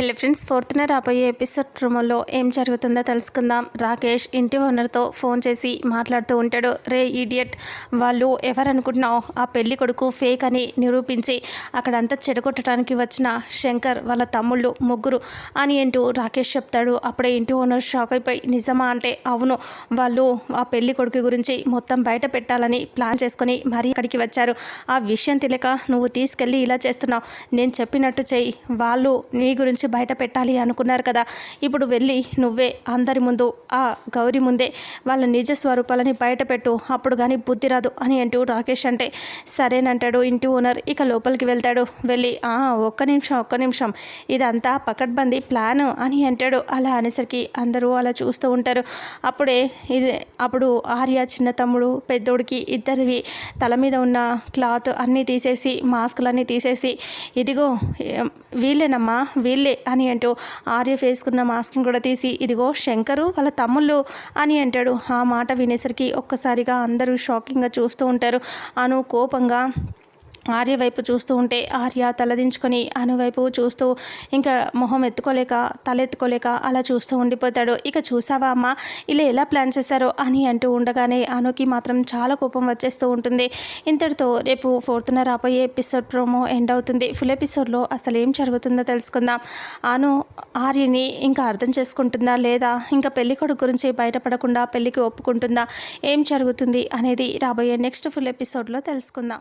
Hello friends ఫోర్త్న రాబోయే episode ప్రోమోలో ఏం జరుగుతుందో తెలుసుకుందాం. రాకేష్ ఇంటి ఓనర్తో ఫోన్ చేసి మాట్లాడుతూ ఉంటాడు. రే ఈడియట్ వాళ్ళు ఎవరనుకుంటున్నావు? ఆ పెళ్ళి కొడుకు ఫేక్ అని నిరూపించి అక్కడంతా చెడగొట్టడానికి వచ్చిన శంకర్ వాళ్ళ తమ్ముళ్ళు ముగ్గురు అని అంటూ రాకేష్ చెప్తాడు. అప్పుడే ఇంటి ఓనర్ షాక్ అయిపోయి నిజమా అంటే అవును వాళ్ళు ఆ పెళ్ళి కొడుకు గురించి మొత్తం బయట పెట్టాలని ప్లాన్ చేసుకొని మరీ అక్కడికి వచ్చారు. ఆ విషయం తెలియక నువ్వు తీసుకెళ్ళి ఇలా చేస్తున్నావు. నేను చెప్పినట్టు చెయ్యి. వాళ్ళు నీ గురించి బయట పెట్టాలి అనుకున్నారు కదా. ఇప్పుడు వెళ్ళి నువ్వే అందరి ముందు ఆ గౌరీ ముందే వాళ్ళ నిజ స్వరూపాలని బయట పెట్టు. అప్పుడు కానీ బుద్ధి రాదు అని అంటూ రాకేష్ అంటే సరేనంటాడు ఇంటి ఓనర్. ఇక లోపలికి వెళ్తాడు. వెళ్ళి ఆ ఒక్క నిమిషం ఒక్క నిమిషం. ఇదంతా పకడ్బందీ ప్లాన్ అని అంటాడు. అలా అనేసరికి అందరూ అలా చూస్తూ ఉంటారు. అప్పుడే ఇది అప్పుడు ఆర్య చిన్న తమ్ముడు పెద్దోడికి ఇద్దరివి తల మీద ఉన్న క్లాత్ అన్నీ తీసేసి మాస్కులన్నీ తీసేసి ఇదిగో వీళ్ళేనమ్మా వీళ్ళే అని అంటూ ఆర్య వేసుకున్న మాస్క్ను కూడా తీసి ఇదిగో శంకరు వాళ్ళ తమ్ముళ్ళు అని అంటాడు. ఆ మాట వినేసరికి ఒక్కసారిగా అందరూ షాకింగ్గా చూస్తూ ఉంటారు. అను కోపంగా ఆర్య వైపు చూస్తూ ఉంటే ఆర్య తలదించుకొని అనువైపు చూస్తూ ఇంకా మొహం ఎత్తుకోలేక తలెత్తుకోలేక అలా చూస్తూ ఉండిపోతాడు. ఇక చూసావా అమ్మ ఇలా ఎలా ప్లాన్ చేశారో అని అంటూ ఉండగానే అనుకి మాత్రం చాలా కోపం వచ్చేస్తూ ఉంటుంది. ఇంతటితో రేపు ఫోర్త్న రాబోయే ఎపిసోడ్ ప్రోమో ఎండ్ అవుతుంది. ఫుల్ ఎపిసోడ్లో అసలు ఏం జరుగుతుందో తెలుసుకుందాం. అను ఆర్యని ఇంకా అర్థం చేసుకుంటుందా లేదా? ఇంకా పెళ్ళి కొడుకు గురించి బయటపడకుండా పెళ్ళికి ఒప్పుకుంటుందా? ఏం జరుగుతుంది అనేది రాబోయే నెక్స్ట్ ఫుల్ ఎపిసోడ్లో తెలుసుకుందాం.